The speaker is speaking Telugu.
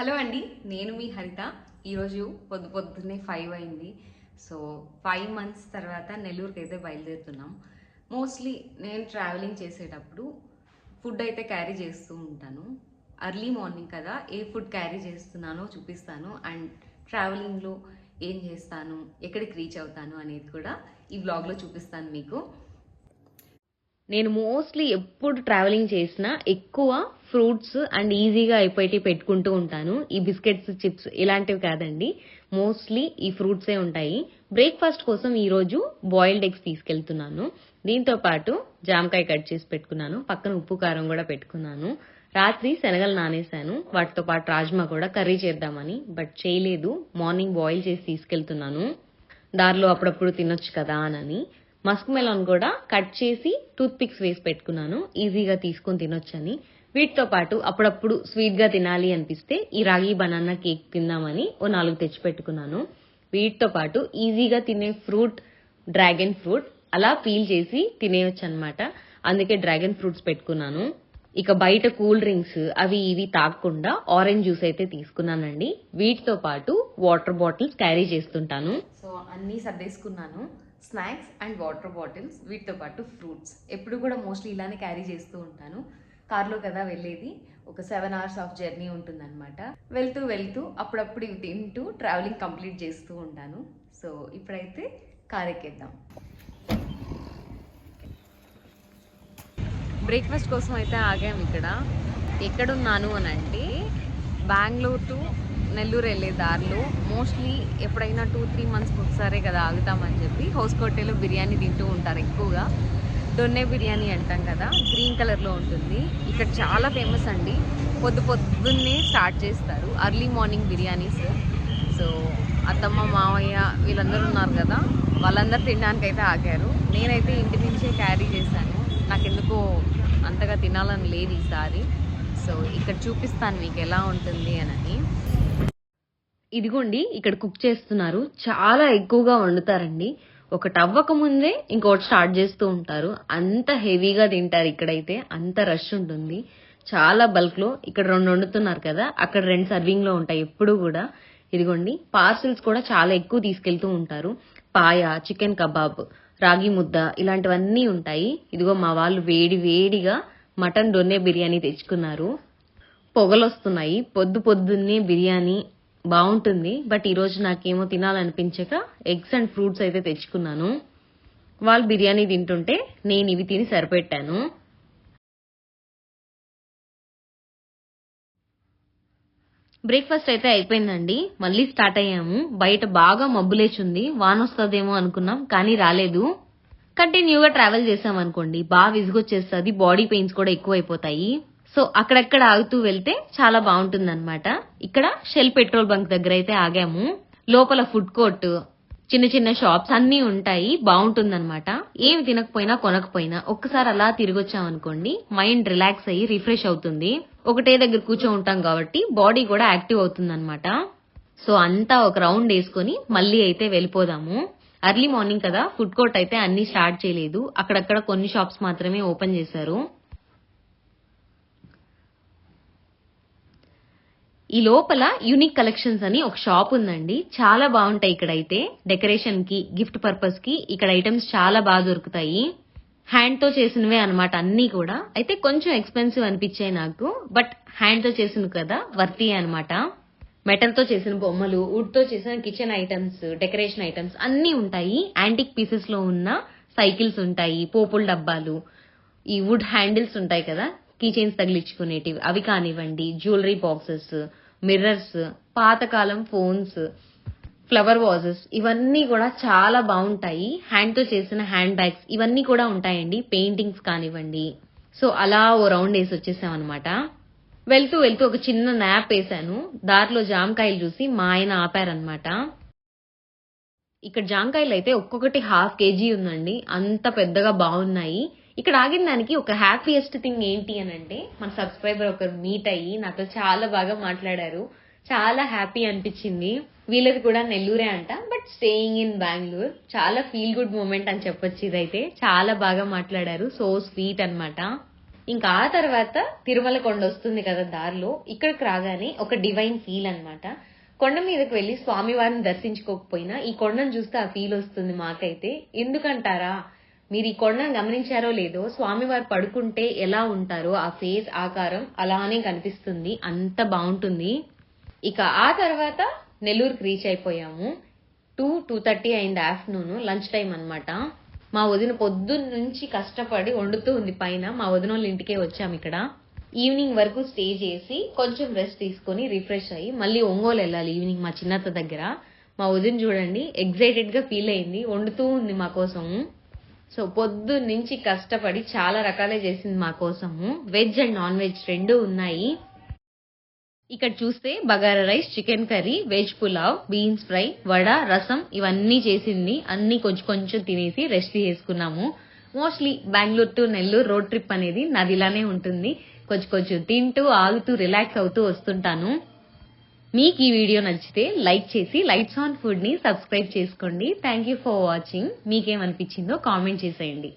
హలో అండి నేను మీ హరిత. ఈరోజు పొద్దు పొద్దున్నే ఫైవ్ అయింది. సో ఫైవ్ మంత్స్ తర్వాత నెల్లూరుకి అయితే బయలుదేరుతున్నాం. మోస్ట్లీ నేను ట్రావెలింగ్ చేసేటప్పుడు ఫుడ్ అయితే క్యారీ చేస్తూ ఉంటాను. అర్లీ మార్నింగ్ కదా ఏ ఫుడ్ క్యారీ చేస్తున్నానో చూపిస్తాను. అండ్ ట్రావెలింగ్లో ఏం చేస్తాను ఎక్కడికి రీచ్ అవుతాను అనేది కూడా ఈ వ్లాగ్లో చూపిస్తాను మీకు. నేను మోస్ట్లీ ఎప్పుడు ట్రావెలింగ్ చేసినా ఎక్కువ ఫ్రూట్స్ అండ్ ఈజీగా అయిపోయి పెట్టుకుంటూ ఉంటాను. ఈ బిస్కెట్స్ చిప్స్ ఇలాంటివి కాదండి. మోస్ట్లీ ఈ ఫ్రూట్సే ఉంటాయి. బ్రేక్ఫాస్ట్ కోసం ఈరోజు బాయిల్డ్ ఎగ్స్ తీసుకెళ్తున్నాను. దీంతో పాటు జామకాయ కట్ చేసి పెట్టుకున్నాను. పక్కన ఉప్పు కారం కూడా పెట్టుకున్నాను. రాత్రి శనగలు నానేశాను. వాటితో పాటు రాజ్మా కూడా కర్రీ చేద్దామని బట్ చేయలేదు. మార్నింగ్ బాయిల్ చేసి తీసుకెళ్తున్నాను. దారిలో అప్పుడప్పుడు తినొచ్చు కదా అని. మస్క్ మెలాన్ కూడా కట్ చేసి టూత్ పిక్స్ వేసి పెట్టుకున్నాను. ఈజీగా తీసుకొని తినొచ్చని. వీటితో పాటు అప్పుడప్పుడు స్వీట్గా తినాలి అనిపిస్తే ఈ రాగి బనానా కేక్ తిందామని ఓ నాలుగు తెచ్చి పెట్టుకున్నాను వీటితో పాటు ఈజీగా తినే ఫ్రూట్ డ్రాగన్ ఫ్రూట్ అలా పీల్ చేసి తినేయొచ్చు అనమాట అందుకే డ్రాగన్ ఫ్రూట్స్ పెట్టుకున్నాను. ఇక బయట కూల్ డ్రింక్స్ అవి ఇవి తాగకుండా ఆరెంజ్ జ్యూస్ అయితే తీసుకున్నానండి. వీటితో పాటు వాటర్ బాటిల్స్ క్యారీ చేస్తుంటాను. సో అన్నీ సర్దేసుకున్నాను. స్నాక్స్ అండ్ వాటర్ బాటిల్స్ వీటితో పాటు ఫ్రూట్స్. ఎప్పుడు కూడా మోస్ట్లీ ఇలానే క్యారీ చేస్తూ ఉంటాను. కార్లో కదా వెళ్ళేది. ఒక సెవెన్ అవర్స్ ఆఫ్ జర్నీ ఉంటుందన్నమాట. వెళ్తూ వెళ్తూ అప్పుడప్పుడు ఇవి తింటూ ట్రావెలింగ్ కంప్లీట్ చేస్తూ ఉంటాను. సో ఇప్పుడైతే కార్ ఎక్కేద్దాం బ్రేక్ఫాస్ట్ కోసం అయితే ఆగాం ఇక్కడ. ఎక్కడున్నాను అని అంటే బెంగళూరు టు నెల్లూరు వెళ్ళే దారిలో. మోస్ట్లీ ఎప్పుడైనా టూ త్రీ మంత్స్కి ఒకసారే కదా ఆగుతామని చెప్పి హౌస్ కోటేలో బిర్యానీ తింటూ ఉంటారు ఎక్కువగా. దొన్నె బిర్యానీ అంటాం కదా గ్రీన్ కలర్లో ఉంటుంది. ఇక్కడ చాలా ఫేమస్ అండి. పొద్దు పొద్దున్నే స్టార్ట్ చేస్తారు. Early morning biryanis. సో అత్తమ్మ మావయ్య వీళ్ళందరూ ఉన్నారు కదా వాళ్ళందరూ తినడానికి అయితే ఆగారు. నేనైతే ఇంటి నుంచే క్యారీ చేశాను. నాకెందుకో అంతగా తినాలని లేదు ఈసారి. సో ఇక్కడ చూపిస్తాను మీకు ఎలా ఉంటుంది అని. ఇదిగోండి ఇక్కడ కుక్ చేస్తున్నారు. చాలా ఎక్కువగా వండుతారండి. ఒకటి అవ్వక ముందే ఇంకోటి స్టార్ట్ చేస్తూ ఉంటారు. అంత హెవీగా తింటారు ఇక్కడైతే. అంత రష్ ఉంటుంది. చాలా బల్క్లో ఇక్కడ రెండు వండుతున్నారు కదా అక్కడ రెండు సర్వింగ్లో ఉంటాయి ఎప్పుడు కూడా. ఇదిగోండి పార్సిల్స్ కూడా చాలా ఎక్కువ తీసుకెళ్తూ ఉంటారు. పాయ చికెన్ కబాబ్ రాగి ముద్ద ఇలాంటివన్నీ ఉంటాయి. ఇదిగో మా వాళ్ళు వేడి వేడిగా మటన్ దొన్నె బిర్యానీ తెచ్చుకున్నారు. పొగలొస్తున్నాయి. పొద్దు పొద్దున్నే బిర్యానీ బాగుంటుంది బట్ ఈరోజు నాకేమో తినాలనిపించక ఎగ్స్ అండ్ ఫ్రూట్స్ అయితే తెచ్చుకున్నాను. వాళ్ళు బిర్యానీ తింటుంటే నేను ఇవి తిని సరిపెట్టాను. బ్రేక్ఫాస్ట్ అయితే అయిపోయిందండి. మళ్ళీ స్టార్ట్ అయ్యాము. బయట బాగా మబ్బులేచుంది వాన వస్తుందేమో అనుకున్నాం కానీ రాలేదు. కంటిన్యూగా ట్రావెల్ చేసాం అనుకోండి బాగా విసుగొచ్చేస్తుంది బాడీ పెయిన్స్ కూడా ఎక్కువ అయిపోతాయి సో అక్కడక్కడ ఆగుతూ వెళ్తే చాలా బాగుంటుంది ఇక్కడ షెల్ పెట్రోల్ బంక్ దగ్గర అయితే ఆగాము. లోపల ఫుడ్ కోర్ట్ చిన్న చిన్న షాప్స్ అన్ని ఉంటాయి. బాగుంటుందన్నమాట. ఏమి తినకపోయినా కొనకపోయినా ఒక్కసారి అలా తిరిగి అనుకోండి మైండ్ రిలాక్స్ అయ్యి రిఫ్రెష్ అవుతుంది. ఒకటే దగ్గర కూర్చో ఉంటాం కాబట్టి బాడీ కూడా యాక్టివ్ అవుతుంది సో అంతా ఒక రౌండ్ వేసుకొని మళ్ళీ అయితే వెళ్ళిపోదాము. అర్లీ మార్నింగ్ కదా ఫుడ్ కోర్ట్ అయితే అన్ని స్టార్ట్ చేయలేదు. అక్కడక్కడ కొన్ని షాప్స్ మాత్రమే ఓపెన్ చేశారు. ఈ లోపల యూనిక్ కలెక్షన్స్ అని ఒక షాప్ ఉందండి. చాలా బాగుంటాయి ఇక్కడైతే. డెకరేషన్కి గిఫ్ట్ పర్పస్కి ఇక్కడ ఐటమ్స్ చాలా బాగా దొరుకుతాయి. హ్యాండ్తో చేసినవే అనమాట అన్ని కూడా. అయితే కొంచెం ఎక్స్పెన్సివ్ అనిపించాయి నాకు. బట్ హ్యాండ్తో చేసినవి కదా వర్తీ అనమాట మెటల్తో చేసిన బొమ్మలు వుడ్తో చేసిన కిచెన్ ఐటమ్స్ డెకరేషన్ ఐటమ్స్ అన్ని ఉంటాయి. యాంటిక్ పీసెస్లో ఉన్న సైకిల్స్ ఉంటాయి. పోపుల డబ్బాలు. ఈ వుడ్ హ్యాండిల్స్ ఉంటాయి కదా. కీ చైన్స్ తగిలించుకునేటివి. అవి కానివ్వండి జ్యువెలరీ బాక్సెస్ మిర్రర్స్ పాతకాలం ఫోన్స్ ఫ్లవర్ వాజెస్ ఇవన్నీ కూడా చాలా బాగుంటాయి. హ్యాండ్తో చేసిన హ్యాండ్ బ్యాగ్స్ ఇవన్నీ కూడా ఉంటాయండి. పెయింటింగ్స్ కానివ్వండి. సో అలా ఓ రౌండ్ వేసి వచ్చేసాం అనమాట వెళ్తూ వెళ్తూ ఒక చిన్న నాప్ వేసాను దారిలో జామకాయలు చూసి మా ఆయన ఆపారనమాట ఇక్కడ జామకాయలు అయితే ఒక్కొక్కటి హాఫ్ కేజీ ఉందండి. అంత పెద్దగా బాగున్నాయి. ఇక్కడ ఆగిన దానికి ఒక హ్యాపీయెస్ట్ థింగ్ ఏంటి అని అంటే మన సబ్స్క్రైబర్ ఒకరు మీట్ అయ్యి నాతో చాలా బాగా మాట్లాడారు. చాలా హ్యాపీ అనిపించింది. వీళ్ళది కూడా నెల్లూరే అంట బట్ స్టేయింగ్ ఇన్ బెంగళూరు చాలా ఫీల్ గుడ్ మూమెంట్ అని చెప్పొచ్చు ఇదైతే. చాలా బాగా మాట్లాడారు. సో స్వీట్ అన్నమాట. ఇంకా ఆ తర్వాత తిరుమల కొండ వస్తుంది కదా దారిలో. ఇక్కడికి రాగానే ఒక డివైన్ ఫీల్ అనమాట కొండ మీదకి వెళ్ళి స్వామివారిని దర్శించుకోకపోయినా ఈ కొండను చూస్తే ఆ ఫీల్ వస్తుంది మాకైతే. ఎందుకంటారా? మీరు ఈ కొండను గమనించారో లేదో స్వామివారు పడుకుంటే ఎలా ఉంటారో ఆ ఫేస్ ఆకారం అలానే కనిపిస్తుంది. అంత బాగుంటుంది. ఇక ఆ తర్వాత నెల్లూరుకి రీచ్ అయిపోయాము. టూ టూ థర్టీ అయింది ఆఫ్టర్నూన్ లంచ్ టైం అన్నమాట. మా వదిన పొద్దున్న నుంచి కష్టపడి వండుతూ ఉంది పైన. మా వదిన వాళ్ళ ఇంటికే వచ్చాము ఇక్కడ. ఈవినింగ్ వరకు స్టే చేసి కొంచెం రెస్ట్ తీసుకొని రిఫ్రెష్ అయ్యి మళ్ళీ ఒంగోలు వెళ్ళాలి ఈవినింగ్ మా చిన్నత్త దగ్గర. మా వదిన చూడండి ఎగ్జైటెడ్గా ఫీల్ అయింది. వండుతూ ఉంది మా కోసం. సో పొద్దు నుంచి కష్టపడి చాలా రకాలే చేసింది మా కోసము. వెజ్ అండ్ నాన్ వెజ్ రెండు ఉన్నాయి. ఇక్కడ చూస్తే bagara rice chicken curry veg pulao beans fry vada rasam ఇవన్నీ చేసింది. అన్ని కొంచెం కొంచెం తినేసి రెస్ట్ చేసుకున్నాము. Mostly Bengaluru to Nellore road trip అనేది నాది ఇలానే ఉంటుంది. కొంచెం కొంచెం తింటూ ఆగుతూ రిలాక్స్ అవుతూ వస్తుంటాను. మీకు ఈ వీడియో నచ్చితే లైక్ చేసి లైట్స్ ఆన్ ఫుడ్ని సబ్స్క్రైబ్ చేసుకోండి. థ్యాంక్ యూ ఫర్ వాచింగ్ మీకేమనిపించిందో కామెంట్ చేసేయండి.